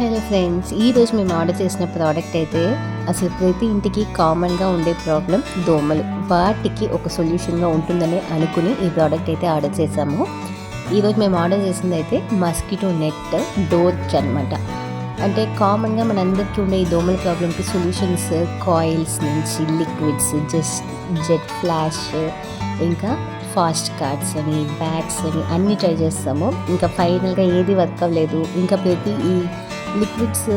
Hello friends ఈరోజు మేము order చేసిన ప్రోడక్ట్ అయితే అసలు ప్రతి ఇంటికి కామన్గా ఉండే ప్రాబ్లం దోమలు. వాటికి ఒక సొల్యూషన్గా ఉంటుందని అనుకుని ఈ ప్రోడక్ట్ అయితే ఆర్డర్ చేసాము ఈరోజు మేము ఆర్డర్ చేసింది అయితే మస్కిటో నెట్ డోర్కి అనమాట అంటే కామన్గా మనందరికీ ఉండే ఈ దోమల ప్రాబ్లమ్కి సొల్యూషన్స్ కాయిల్స్ నుంచి లిక్విడ్స్ జస్ట్ జెట్ ఫ్లాష్ ఇంకా ఫాస్ట్ కార్డ్స్ అని బ్యాగ్స్ అని అన్నీ ట్రై చేస్తాము. ఇంకా ఫైనల్గా ఏది వర్క్ అవ్వలేదు. ఇంకా ప్రతి ఈ లిక్విడ్స్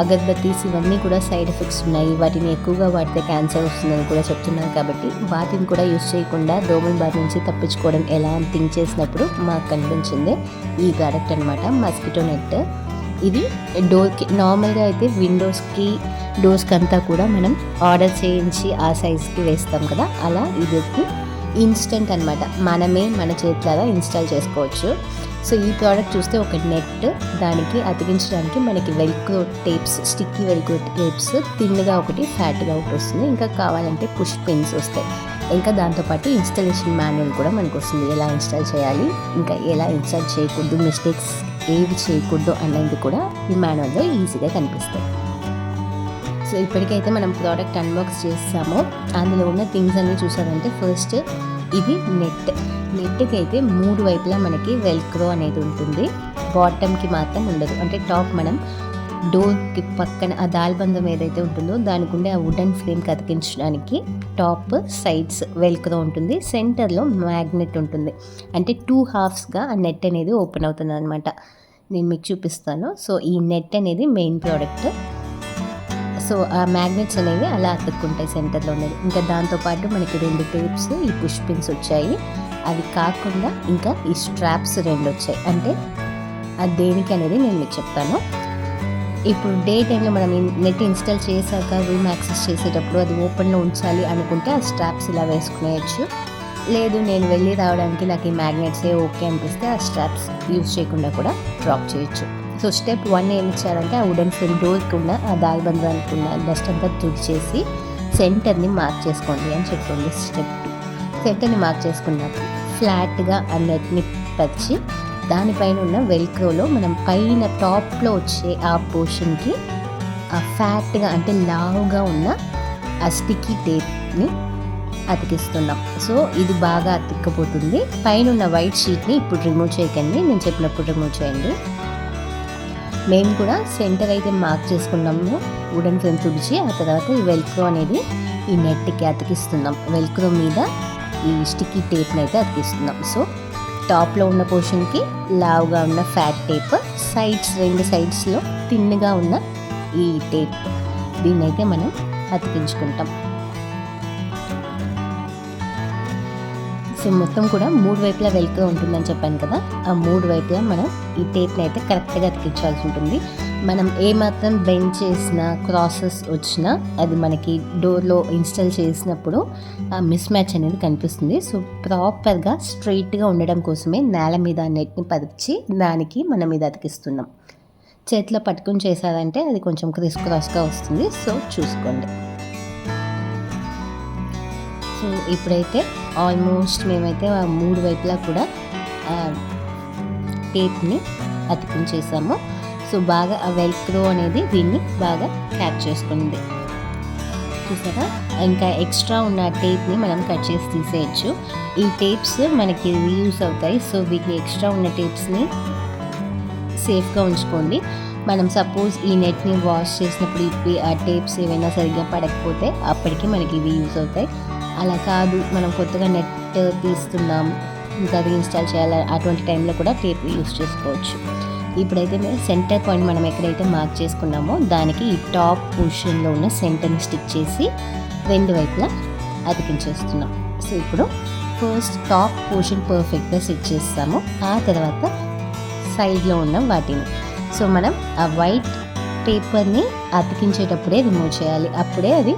అగర్బత్తీస్ ఇవన్నీ కూడా సైడ్ ఎఫెక్ట్స్ ఉన్నాయి. వాటిని ఎక్కువగా వాడితే క్యాన్సర్ వస్తుందని కూడా చెప్తున్నారు కాబట్టి వాటిని కూడా యూస్ చేయకుండా దోమల బారి నుంచి తప్పించుకోవడం ఎలా అని థింక్ చేసినప్పుడు మాకు కనిపించింది ఈ ప్రోడక్ట్ అనమాట మస్కిటో నెట్. ఇది డోర్కి నార్మల్గా అయితే విండోస్కి డోర్స్కి అంతా కూడా మనం ఆర్డర్ చేయించి ఆ సైజ్కి వేస్తాం కదా అలా ఇది ఇన్స్టెంట్ అనమాట మనమే మన చేతులారా ఇన్స్టాల్ చేసుకోవచ్చు. సో ఈ ప్రోడక్ట్ చూస్తే ఒక నెట్ దానికి అతికించడానికి మనకి velcro tapes sticky velcro tapes. తిన్నగా ఒకటి ఫ్యాట్గా ఒకటి వస్తుంది. ఇంకా కావాలంటే పుష్ పిన్స్ వస్తాయి. ఇంకా దాంతోపాటు ఇన్స్టాలేషన్ మాన్యువల్ కూడా మనకు వస్తుంది. ఎలా ఇన్స్టాల్ చేయాలి? ఇంకా ఎలా ఇన్స్టాల్ చేయకూడదు? మిస్టేక్స్ ఏవి చేయకూడదు అనేది కూడా ఈ మాన్యువల్లో ఈజీగా కనిపిస్తాయి. సో ఇప్పటికైతే మనం ప్రోడక్ట్ అన్బాక్స్ చేస్తామో అందులో ఉన్న థింగ్స్ అన్నీ చూసారంటే ఫస్ట్ ఇది నెట్. నెట్కి అయితే మూడు వైపులా మనకి వెల్క్రో అనేది ఉంటుంది. బాటమ్కి మాత్రం ఉండదు. అంటే టాప్ మనం డోర్కి పక్కన ఆ దాల్బంధం ఏదైతే ఉంటుందో దానికి ఉండే ఆ వుడెన్ ఫ్రేమ్కి అతికించడానికి టాప్ సైడ్స్ వెల్క్రో ఉంటుంది. సెంటర్లో మ్యాగ్నెట్ ఉంటుంది. అంటే టూ హాఫ్స్గా ఆ నెట్ అనేది ఓపెన్ అవుతుంది అనమాట నేను మీకు చూపిస్తాను. సో ఈ నెట్ అనేది మెయిన్ ప్రోడక్ట్ సో ఆ మ్యాగ్నెట్స్ అనేవి అలా అతుక్కుంటాయి సెంటర్లో ఉన్నది ఇంకా దాంతోపాటు మనకి రెండు టేప్స్ ఈ పుష్ పిన్స్ వచ్చాయి. అది కాకుండా ఇంకా ఈ స్ట్రాప్స్ రెండు వచ్చాయి అంటే అది దేనికి అనేది నేను మీకు చెప్తాను. ఇప్పుడు డే టైంలో మనం నెట్ ఇన్స్టాల్ చేశాక రూమ్ యాక్సెస్ చేసేటప్పుడు అది ఓపెన్లో ఉంచాలి అనుకుంటే ఆ స్ట్రాప్స్ ఇలా వేసుకునేయచ్చు. లేదు నేను వెళ్ళి రావడానికి నాకు ఈ మ్యాగ్నెట్సే ఓకే అనిపిస్తే ఆ స్ట్రాప్స్ యూజ్ చేయకుండా కూడా డ్రాప్ చేయొచ్చు. సో స్టెప్ వన్ ఏం ఇచ్చారంటే ఆ వుడెన్ ఫ్రేమ్ డోర్కి ఉన్న ఆ దాల్బంధానికి ఉన్న డస్ట్ అంతా తుడిచేసి సెంటర్ని మార్క్ చేసుకోండి అని చెప్తుంది స్టెప్ టూ సెంటర్ని మార్క్ చేసుకున్నాక ఫ్లాట్గా ఆ నెట్ని దానిపైన ఉన్న వెల్క్రోలో మనం పైన టాప్లో వచ్చే ఆ పోర్షన్కి ఆ ఫ్యాట్గా అంటే లావుగా ఉన్న ఆ స్టిక్కీ టేప్ని అతికిస్తున్నాం. సో ఇది బాగా అతిక్కపోతుంది పైన ఉన్న వైట్ షీట్ని ఇప్పుడు రిమూవ్ చేయకండి. నేను చెప్పినప్పుడు రిమూవ్ చేయండి. మేము కూడా సెంటర్ అయితే మార్క్ చేసుకున్నాము. వుడెన్ ఫ్రేమ్ తుడిచి ఆ తర్వాత ఈ వెల్క్రో అనేది ఈ నెట్కి అతికిస్తున్నాం. వెల్క్రో మీద ఈ స్టిక్కీ టేప్ని అయితే అతికిస్తున్నాం. సో టాప్లో ఉన్న పోర్షన్కి లావుగా ఉన్న ఫ్యాట్ టేప్ సైడ్స్ రెండు సైడ్స్లో తిన్నగా ఉన్న ఈ టేప్ దీన్ని అయితే మనం అతికించుకుంటాం. సో మొత్తం కూడా మూడు వైపులా వెల్క్రో ఉంటుందని చెప్పాను కదా ఆ మూడు వైపులా మనం ఈ టేప్ని అయితే కరెక్ట్గా అతికించాల్సి ఉంటుంది. మనం ఏమాత్రం బెండ్ చేసిన క్రాసెస్ వచ్చినా అది మనకి డోర్లో ఇన్స్టాల్ చేసినప్పుడు ఆ మిస్ మ్యాచ్ అనేది కనిపిస్తుంది. సో ప్రాపర్గా స్ట్రైట్గా ఉండడం కోసమే నేల మీద నెట్ని పరిచి దానికి మనం ఇది అతికిస్తున్నాం. చేతిలో పట్టుకుని చేశారంటే అది కొంచెం క్రిస్ క్రాస్గా వస్తుంది. సో చూసుకోండి. సో ఇప్పుడైతే ఆల్మోస్ట్ మేమైతే మూడు వైపులా కూడా టేప్ని అతికించేసాము. సో బాగా ఆ వెల్క్రో అనేది దీన్ని బాగా క్యాచ్ చేసుకుంది. చూసారా? ఇంకా ఎక్స్ట్రా ఉన్న టేప్ని మనం కట్ చేసి తీసేయచ్చు. ఈ టేప్స్ మనకి రీయూస్ అవుతాయి. సో వీటిని ఎక్స్ట్రా ఉన్న టేప్స్ని సేఫ్గా ఉంచుకోండి. మనం సపోజ్ ఈ నెట్ని వాష్ చేసినప్పుడు ఇప్పి ఆ టేప్స్ ఏమైనా సరిగ్గా పడకపోతే అప్పటికి మనకి ఇవి యూస్ అవుతాయి. అలా కాదు మనం కొత్తగా నెట్ తీస్తున్నాం ఇంకా అది ఇన్స్టాల్ చేయాలి అటువంటి టైంలో కూడా టేప్ యూస్ చేసుకోవచ్చు. ఇప్పుడైతే సెంటర్ పాయింట్ మనం ఎక్కడైతే మార్క్ చేసుకున్నామో దానికి ఈ టాప్ పొజిషన్లో ఉన్న సెంటర్ని స్టిక్ చేసి రెండు వైపులా అతికించేస్తున్నాం. సో ఇప్పుడు ఫస్ట్ టాప్ పోర్షన్ పర్ఫెక్ట్గా సెట్ చేస్తాము. ఆ తర్వాత సైడ్లో ఉన్న వాటిని. సో మనం ఆ వైట్ పేపర్ని అతికించేటప్పుడే రిమూవ్ చేయాలి. అప్పుడే అది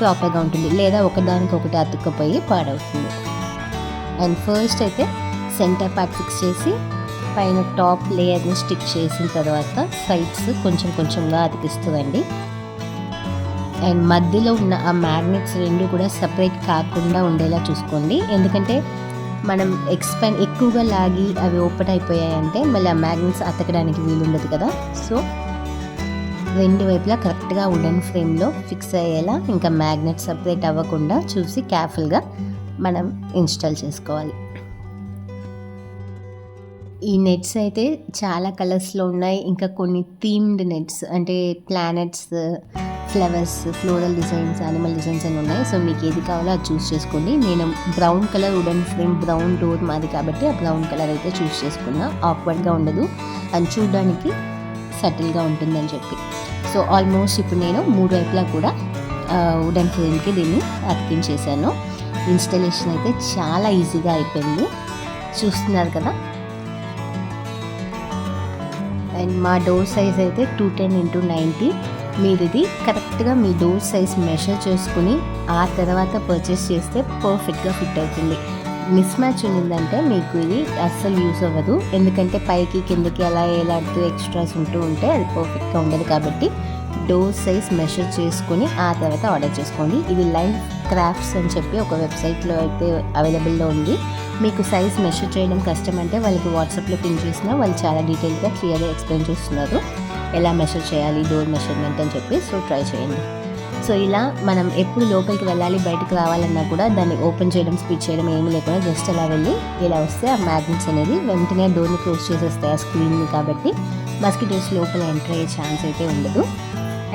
ప్రాపర్గా ఉంటుంది. లేదా ఒకదానికి ఒకటి అతుక్కపోయి పాడవుతుంది. అండ్ ఫస్ట్ అయితే సెంటర్ పార్ట్ ఫిక్స్ చేసి పైన టాప్ లేయర్ని స్టిక్ చేసిన తర్వాత సైడ్స్ కొంచెం కొంచెంగా అతికిస్తుందండి అండ్ మధ్యలో ఉన్న ఆ మ్యాగ్నెట్స్ రెండు కూడా సపరేట్ కాకుండా ఉండేలా చూసుకోండి. ఎందుకంటే మనం ఎక్స్పాండ్ ఎక్కువగా లాగి అవి ఓపెన్ అయిపోయాయంటే మళ్ళీ ఆ మ్యాగ్నెట్స్ అతకడానికి వీలుండదు కదా. సో రెండు వైపులా కరెక్ట్గా వుడెన్ ఫ్రేమ్లో ఫిక్స్ అయ్యేలా ఇంకా మ్యాగ్నెట్ సపరేట్ అవ్వకుండా చూసి కేర్ఫుల్గా మనం ఇన్స్టాల్ చేసుకోవాలి. ఈ నెట్స్ అయితే చాలా కలర్స్లో ఉన్నాయి. ఇంకా కొన్ని థీమ్డ్ నెట్స్ అంటే planets flowers floral designs animal designs అని ఉన్నాయి. సో మీకు ఏది కావాలో అది చూస్ చేసుకోండి. నేను brown colour wooden frame brown door మాది కాబట్టి ఆ బ్రౌన్ కలర్ అయితే చూస్ చేసుకున్నా. ఆక్వర్డ్గా ఉండదు. అండ్ చూడడానికి సటిల్గా ఉంటుందని చెప్పి. సో ఆల్మోస్ట్ ఇప్పుడు నేను మూడు వైపులా కూడా వుడెన్ ఫ్రేమ్కి దీన్ని అతికించేసాను ఇన్స్టలేషన్ అయితే చాలా ఈజీగా అయిపోయింది. చూస్తున్నారు కదా? అండ్ మా డోర్ సైజ్ అయితే టూ టెన్ ఇంటూ నైంటీ. మీరు కరెక్ట్గా మీ డోర్ సైజ్ మెషర్ చేసుకుని ఆ తర్వాత పర్చేస్ చేస్తే పర్ఫెక్ట్గా ఫిట్ అవుతుంది. మిస్ మ్యాచ్ ఉన్నిందంటే మీకు ఇది అస్సలు యూస్ అవ్వదు. ఎందుకంటే పైకి కిందకి అలా ఎలాంటి ఎక్స్ట్రాస్ ఉంటూ ఉంటే అది పర్ఫెక్ట్గా ఉండదు కాబట్టి డోర్ సైజ్ మెషర్ చేసుకుని ఆ తర్వాత ఆర్డర్ చేసుకోండి. ఇది లైన్ క్రాఫ్ట్స్ అని చెప్పి ఒక వెబ్సైట్లో అయితే అవైలబుల్లో ఉంది. మీకు సైజ్ మెషర్ చేయడం కష్టం అంటే వాళ్ళకి వాట్సాప్లో పిన్ చేసినా వాళ్ళు చాలా డీటెయిల్గా క్లియర్గా ఎక్స్ప్లెయిన్ చేస్తున్నారు. ఎలా మెషర్ చేయాలి డోర్ మెషర్మెంట్ అని చెప్పి సో ట్రై చేయండి. సో ఇలా మనం ఎప్పుడు లోపలికి వెళ్ళాలి బయటకు రావాలన్నా కూడా దాన్ని ఓపెన్ చేయడం స్పీడ్ చేయడం ఏమీ లేకుండా జస్ట్ అలా వెళ్ళి ఇలా వస్తే ఆ మ్యాగ్నెట్స్ అనేది వెంటనే డోర్ని క్లోజ్ చేసేస్తాయి ఆ స్క్రీన్ని కాబట్టి మస్కిటోస్ లోపల ఎంటర్ అయ్యే ఛాన్స్ అయితే ఉండదు.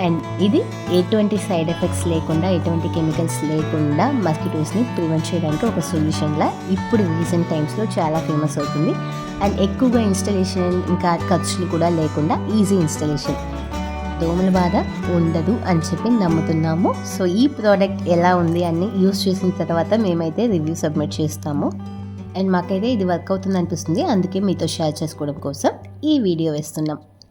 అండ్ ఇది ఎటువంటి సైడ్ ఎఫెక్ట్స్ లేకుండా ఎటువంటి కెమికల్స్ లేకుండా మస్కిటోస్ని ప్రివెంట్ చేయడానికి ఒక సొల్యూషన్లా ఇప్పుడు రీసెంట్ టైమ్స్లో చాలా ఫేమస్ అవుతుంది. అండ్ ఎక్కువగా ఇన్స్టలేషన్ ఇంకా ఖర్చులు కూడా లేకుండా ఈజీ ఇన్స్టలేషన్ దోమల బాధ ఉండదు అని చెప్పి నమ్ముతున్నాము. సో ఈ ప్రోడక్ట్ ఎలా ఉంది అని యూస్ చేసిన తర్వాత మేమైతే రివ్యూ సబ్మిట్ చేస్తాము. అండ్ మాకైతే ఇది వర్క్ అవుతుంది అనిపిస్తుంది. అందుకే మీతో షేర్ చేసుకోవడం కోసం ఈ వీడియో వేస్తున్నాం.